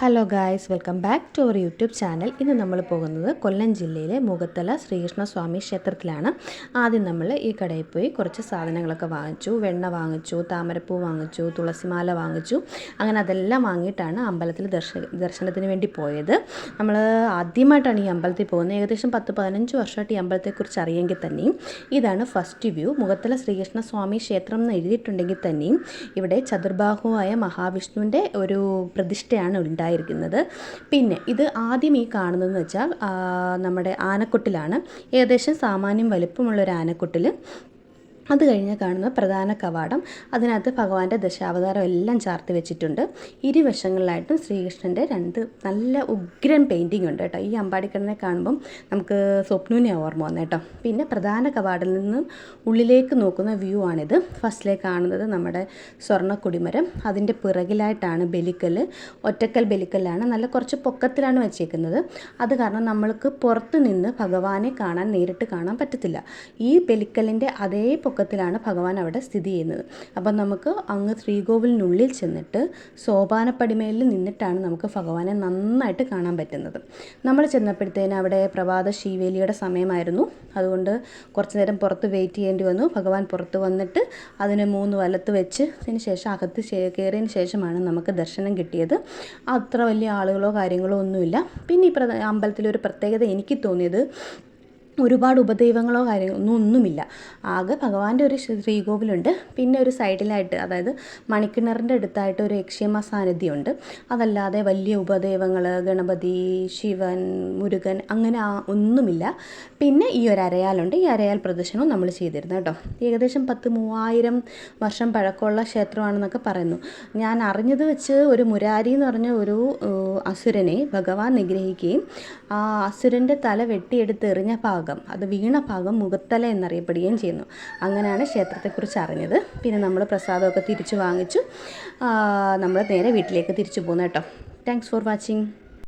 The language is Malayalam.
Hello guys welcome back to our YouTube channel ഇന്ന് നമ്മൾ പോകുന്നത് കൊല്ലം ജില്ലയിലെ മുഖത്തല ശ്രീകൃഷ്ണസ്വാമി ക്ഷേത്രത്തിലാണ്. ആദ്യം നമ്മൾ ഈ കടയിൽ പോയി കുറച്ച് സാധനങ്ങളൊക്കെ വാങ്ങിച്ചു. വെണ്ണ വാങ്ങിച്ചു താമരപ്പൂ വാങ്ങിച്ചു തുളസിമാല വാങ്ങിച്ചു. അങ്ങനെ അതെല്ലാം വാങ്ങിയിട്ടാണ് അമ്പലത്തിൽ ദർശ ദർശനത്തിന് വേണ്ടി പോയത്. നമ്മൾ ആദ്യമായിട്ടാണ് ഈ അമ്പലത്തിൽ പോകുന്നത്. ഏകദേശം പത്ത് പതിനഞ്ച് വർഷമായിട്ട് ഈ അമ്പലത്തെക്കുറിച്ച് അറിയെങ്കിൽ തന്നെയും ഇതാണ് ഫസ്റ്റ് വ്യൂ മുഖത്തല ശ്രീകൃഷ്ണസ്വാമി ക്ഷേത്രം എന്ന് എഴുതിയിട്ടുണ്ടെങ്കിൽ തന്നെയും ഇവിടെ ചതുർബാഹുവായ മഹാവിഷ്ണുവിന്റെ ഒരു പ്രതിഷ്ഠയാണ് ഉണ്ടായിരിക്കുന്നത്. പിന്നെ ഇത് ആദ്യം ഈ കാണുന്നതെന്ന് വെച്ചാൽ നമ്മുടെ ആനക്കുട്ടിലാണ്. ഏകദേശം സാമാന്യം വലിപ്പമുള്ള ഒരു ആനക്കൊട്ടിൽ അത് കഴിഞ്ഞ് കാണുന്ന പ്രധാന കവാടം. അതിനകത്ത് ഭഗവാന്റെ ദശാവതാരം എല്ലാം ചാർത്തി വെച്ചിട്ടുണ്ട്. ഇരുവശങ്ങളിലായിട്ടും ശ്രീകൃഷ്ണന്റെ രണ്ട് നല്ല ഉഗ്രൻ പെയിന്റിംഗ് ഉണ്ട് കേട്ടോ. ഈ അമ്പാടിക്കണ്ണനെ കാണുമ്പം നമുക്ക് സ്വപ്നുവിനെ ഓർമ്മ വന്നു കേട്ടോ. പിന്നെ പ്രധാന കവാടിൽ നിന്നും ഉള്ളിലേക്ക് നോക്കുന്ന വ്യൂ ആണിത്. ഫസ്റ്റിലേക്ക് കാണുന്നത് നമ്മുടെ സ്വർണ കൊടിമരം. അതിന്റെ പിറകിലായിട്ടാണ് ബലിക്കൽ ഒറ്റക്കൽ ബലിക്കല്ലാണ്. നല്ല കുറച്ച് പൊക്കത്തിലാണ് വെച്ചേക്കുന്നത്. അത് കാരണം നമ്മൾക്ക് പുറത്ത് നിന്ന് ഭഗവാനെ കാണാൻ നേരിട്ട് കാണാൻ പറ്റത്തില്ല. ഈ ബലിക്കലിന്റെ അതേ പൊക്കത്തിലാണ് ഭഗവാൻ അവിടെ സ്ഥിതി ചെയ്യുന്നത്. അപ്പം നമുക്ക് അങ്ങ് ശ്രീകോവിലിനുള്ളിൽ ചെന്നിട്ട് സോപാനപ്പടിമയിൽ നിന്നിട്ടാണ് നമുക്ക് ഭഗവാനെ നന്നായിട്ട് കാണാൻ പറ്റുന്നത്. നമ്മൾ ചെന്നപ്പോഴത്തേന് അവിടെ പ്രഭാത ശീവേലിയുടെ സമയമായിരുന്നു. അതുകൊണ്ട് കുറച്ച് നേരം പുറത്ത് വെയിറ്റ് ചെയ്യേണ്ടി വന്നു. ഭഗവാൻ പുറത്ത് വന്നിട്ട് അതിനെ മൂന്ന് വലത്ത് വെച്ച് അതിന് ശേഷം അകത്ത് കയറിയതിന് ശേഷമാണ് നമുക്ക് ദർശനം കിട്ടിയത്. അത്ര വലിയ ആളുകളോ കാര്യങ്ങളോ ഒന്നുമില്ല. പിന്നെ ഈ അമ്പലത്തിലൊരു പ്രത്യേകത എനിക്ക് തോന്നിയത് ഒരുപാട് ഉപദൈവങ്ങളോ കാര്യങ്ങളോ ഒന്നുമില്ല. ആകെ ഭഗവാന്റെ ഒരു ശ്രീ- ശ്രീകോവിലുണ്ട്. പിന്നെ ഒരു സൈഡിലായിട്ട് അതായത് മണിക്കിണറിന്റെ അടുത്തായിട്ട് ഒരു യക്ഷിയമ്മ സാന്നിധ്യമുണ്ട്. അതല്ലാതെ വലിയ ഉപദൈവങ്ങൾ ഗണപതി ശിവൻ മുരുകൻ അങ്ങനെ ഒന്നുമില്ല. പിന്നെ ഈ ഒരു അരയാലുണ്ട്. ഈ അരയാൽ പ്രദർശനവും നമ്മൾ ചെയ്തിരുന്നു കേട്ടോ. ഏകദേശം പത്ത് മൂവായിരം വർഷം പഴക്കമുള്ള ക്ഷേത്രമാണെന്നൊക്കെ പറയുന്നു. ഞാൻ അറിഞ്ഞത് വെച്ച് ഒരു മുരാരി എന്ന് പറഞ്ഞ ഒരു അസുരനെ ഭഗവാൻ നിഗ്രഹിക്കുകയും ആ അസുരന്റെ തല വെട്ടിയെടുത്ത് എറിഞ്ഞ ഭാഗം അത് വീണ ഭാഗം മുഖത്തല എന്നറിയപ്പെടുകയും ചെയ്യുന്നു. അങ്ങനെയാണ് ക്ഷേത്രത്തെക്കുറിച്ച് അറിഞ്ഞത്. പിന്നെ നമ്മൾ പ്രസാദമൊക്കെ തിരിച്ചു വാങ്ങിച്ചു. നമ്മൾ നേരെ വീട്ടിലേക്ക് തിരിച്ചു പോകുന്നു കേട്ടോ. Thanks for watching